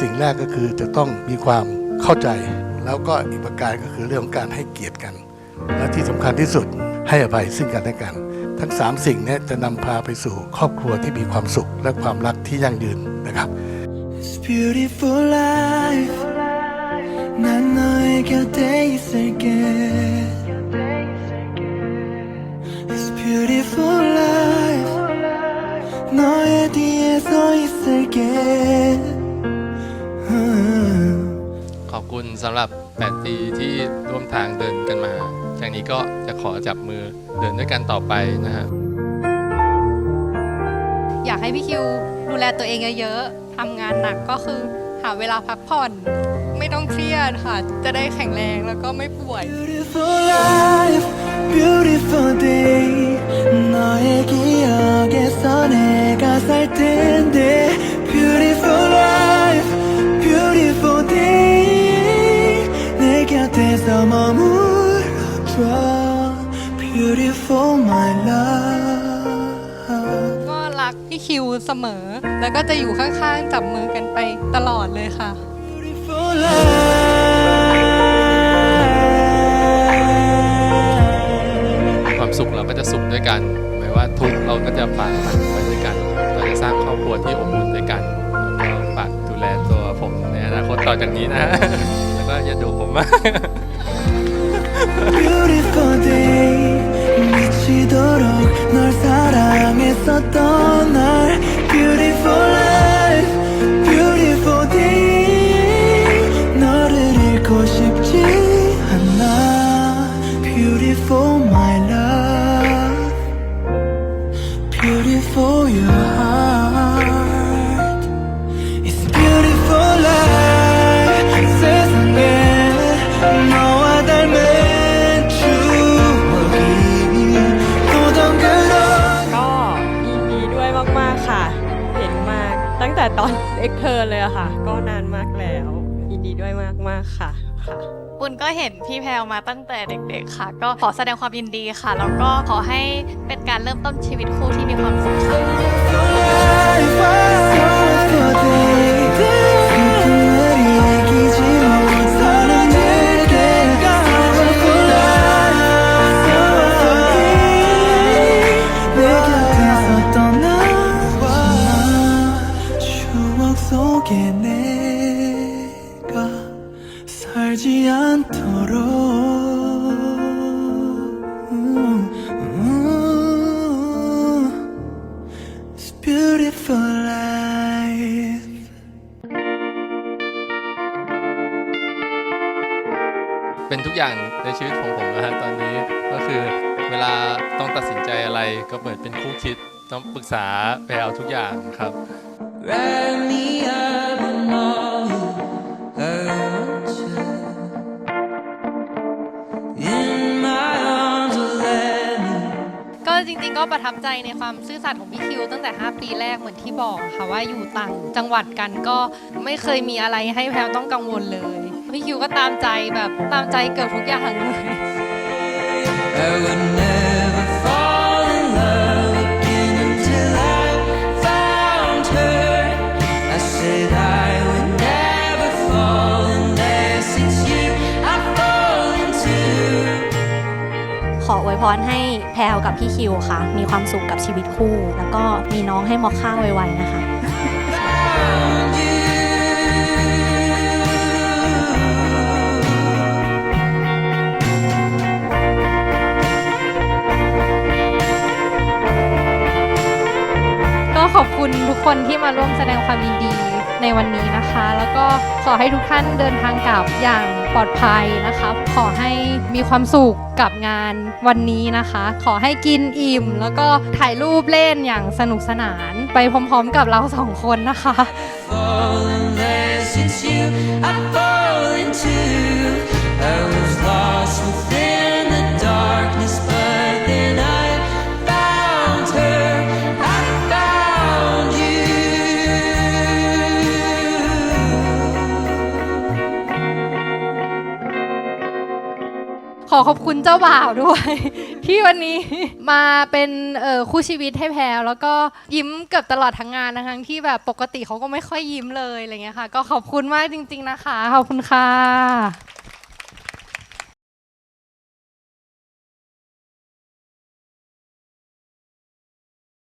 สิ่งแรกก็คือจะต้องมีความเข้าใจ แล้วก็อีกประการก็คือเรื่องของการให้เกียรติกัน และที่สำคัญที่สุดให้อภัยซึ่งกันและกัน ทั้งสามสิ่งเนี้จะนำพาไปสู่ครอบครัวที่มีความสุข และความรักที่ยั่งยืนนะครับ It's beautiful life 난 너의 곁에 있을게 It's beautiful life 너의 뒤에 서 있을게 ขอบคุณสำหรับ 8 ปีที่ร่วมทางเดินกันมา จากนี้ก็จะขอจับมือเดินด้วยกันต่อไปนะฮะ อยากให้พี่คิวดูแลตัวเองเยอะๆ ทำงานหนักก็คือหาเวลาพักผ่อน ไม่ต้องเครียดค่ะ จะได้แข็งแรงแล้วก็ไม่ป่วย Beautiful life beautiful day 너의 기억에서 내가 살 텐데 Beautiful eyes Mamura beautiful my love ก็รักพี่คิวเสมอ แล้วก็จะอยู่ข้างๆ จับมือกันไปตลอดเลยค่ะ beautiful love ความสุขเราก็จะสุขด้วยกัน ไม่ว่าทุกเราก็จะฝ่านมันไปด้วยกัน เราจะสร้างครอบครัวที่อบอุ่นด้วยกันแล้วก็ฝากดูแลตัวผมในอนาคตต่อจากนี้นะ ก็อย่าดุผมมาก Beautiful day 미치도록 널 사랑했었던 날 Beautiful life beautiful day 너를 잃고 싶지 않아 Beautiful my love Beautiful your heart แต่ตอนเอ็กเทอร์เลยอะค่ะ ก็นานมากแล้วยินดีด้วยมากๆค่ะค่ะปุณก็เห็นพี่แพลวมาตั้งแต่เด็ก ๆ ค่ะ ก็ขอแสดงความยินดีค่ะ แล้วก็ขอให้เป็นการเริ่มต้นชีวิตคู่ที่มีความสุขค่ะ 살지 않도록 음, 음. It's beautiful life เป็นทุกอย่างในชีวิตของผมนะฮะตอนนี้ก็คือเวลาต้องตัดสินใจอะไรก็เหมือนเป็นคู่คิดต้องปรึกษาไปเอาทุกอย่างครับ Wrap ก็จริงๆก็ประทับใจในความซื่อสัตย์ของพี่คิวตั้งแต่ 5 ปีแรกเหมือนที่บอกค่ะว่าอยู่ต่างจังหวัดกันก็ไม่เคยมีอะไรให้แพลต้องกังวลเลย พี่คิวก็ตามใจแบบตามใจเกือบทุกอย่างเลย ขออวยพรให้แพลวกับพี่คิวค่ะ มีความสุขกับชีวิตคู่ แล้วก็มีน้องให้มอคค่าวไวๆนะคะ ก็ขอบคุณทุกคนที่มาร่วมแสดงความยินดี ในวันนี้นะคะ แล้วก็ขอให้ทุกท่านเดินทางกลับอย่างปลอดภัยนะคะ ขอให้มีความสุขกับงานวันนี้นะคะ ขอให้กินอิ่ม แล้วก็ถ่ายรูปเล่นอย่างสนุกสนาน ไปพร้อมๆกับเราสองคนนะคะ fall unless it's you อขอบคุณเจ้าบ่าวด้วย ที่วันนี้มาเป็นคู่ชีวิตให้แพลแล้วก็ยิ้มเกือบตลอดทั้งงานนะคะที่แบบปกติเขาก็ไม่ค่อยยิ้มเลยอะไรเงี้ยค่ะ ก็ขอบคุณมากจริง ๆนะคะ ขอบคุณค่ะ